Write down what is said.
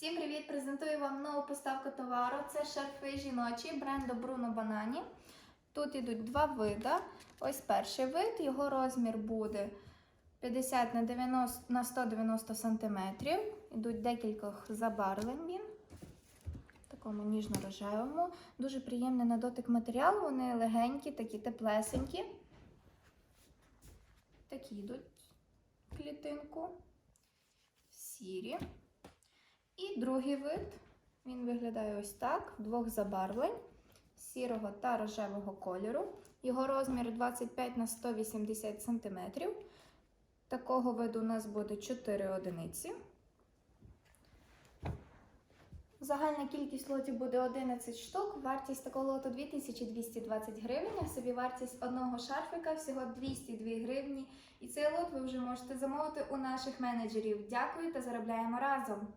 Всім привіт! Презентую вам нову поставку товару. Це шарфи жіночі бренду Bruno Banani. Тут ідуть два види. Ось перший вид, його розмір буде 50 на 90 на 190 см. Ідуть декількох забарвлень він. Такому ніжно-рожевому. Дуже приємний на дотик матеріал. Вони легенькі, такі теплесенькі. Такі йдуть клітинку. Сірі. Другий вид, він виглядає ось так: двох забарвлень сірого та рожевого кольору. Його розмір 25 на 180 см. Такого виду у нас буде 4 одиниці. Загальна кількість лотів буде 11 штук. Вартість такого лоту 2220 гривень. а Собі вартість одного шарфика всього 202 гривні. І цей лот ви вже можете замовити у наших менеджерів. Дякую та заробляємо разом!